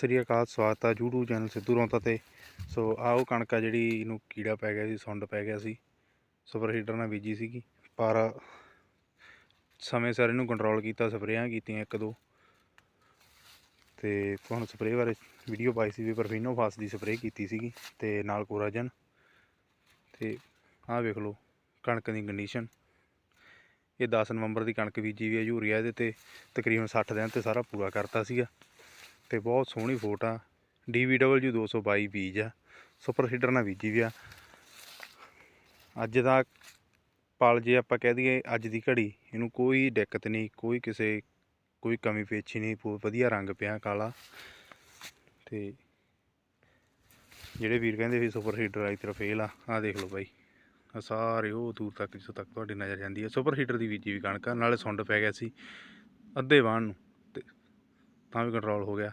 ਸ੍ਰੀ ਅਕਾਲ, ਸਵਾਗਤ ਆ YouTube channel Sidhu Raunta ਤੇ। ਸੋ ਆਹ ਉਹ ਕਣਕ ਆ ਜਿਹੜੀ ਇਹਨੂੰ ਕੀੜਾ ਪੈ ਗਿਆ ਸੀ, ਸੁੰਡ ਪੈ ਗਿਆ ਸੀ। ਸੁਪਰ ਹੀਟਰ ਨਾਲ ਬੀਜੀ ਸੀਗੀ। ਪਰ ਸਮੇਂ ਸਿਰ ਇਹਨੂੰ ਕੰਟਰੋਲ ਕੀਤਾ, ਸਪਰੇਆਂ ਕੀਤੀਆਂ ਇੱਕ ਦੋ ਤੇ ਤੁਹਾਨੂੰ ਸਪਰੇਅ ਬਾਰੇ ਵੀਡੀਓ ਪਾਈ ਸੀ ਵੀ ਪਰਫੀਨੋ ਫਾਸ ਦੀ ਸਪਰੇਅ ਕੀਤੀ ਸੀਗੀ ਤੇ ਨਾਲ ਕੋਰਾਜਨ ਤੇ ਆਹ ਵੇਖ ਲਓ, ਕਣਕ ਦੀ ਕੰਡੀਸ਼ਨ ਇਹ 10 ਨਵੰਬਰ ਦੀ ਕਣਕ ਬੀਜੀ ਵੀ ਹੈ ਯੂਰੀਆ ਇਹਦੇ ਤੇ ਤਕਰੀਬਨ 60 ਦਿਨ ਤੇ ਸਾਰਾ ਪੂਰਾ ਕਰਤਾ ਸੀਗਾ। ਤੇ ਬਹੁਤ ਸੋਹਣੀ ਫੋਟ ਆ। DVW 222 ਬੀਜ ਆ। ਸੁਪਰ ਸੀਡਰ ਨਾਲ ਬੀਜੀ ਵੀ ਆ। ਅੱਜ ਦਾ ਪਲ ਜੇ ਆਪਾਂ ਕਹਿ ਦਈਏ ਅੱਜ ਦੀ ਘੜੀ, ਇਹਨੂੰ ਕੋਈ ਦਿੱਕਤ ਨਹੀਂ, ਕੋਈ ਕਿਸੇ, ਕੋਈ ਕਮੀ ਪੇਛੀ ਨਹੀਂ, ਬਹੁਤ ਵਧੀਆ ਰੰਗ ਪਿਆ ਕਾਲਾ। ਤੇ ਜਿਹੜੇ ਵੀਰ ਕਹਿੰਦੇ ਵੀ ਸੁਪਰ ਹੀਟਰ ਆਈ ਤਰ੍ਹਾਂ ਫੇਲ ਆ, ਆਹ ਦੇਖ ਲਓ ਬਾਈ। ਆਹ ਸਾਰੇ ਉਹ ਦੂਰ ਤੱਕ ਜਿੱਥੋਂ ਤੱਕ ਤੁਹਾਡੀ ਨਜ਼ਰ ਜਾਂਦੀ ਹੈ ਸੁਪਰ ਹੀਟਰ ਦੀ ਬੀਜੀ ਵੀ ਕਣਕ ਆ, ਨਾਲੇ ਸੁੰਡ ਪੈ ਗਿਆ ਸੀ, ਅੱਧੇ ਵਾਹਣ ਨੂੰ। ਤਾਂ ਵੀ ਕੰਟਰੋਲ ਹੋ ਗਿਆ।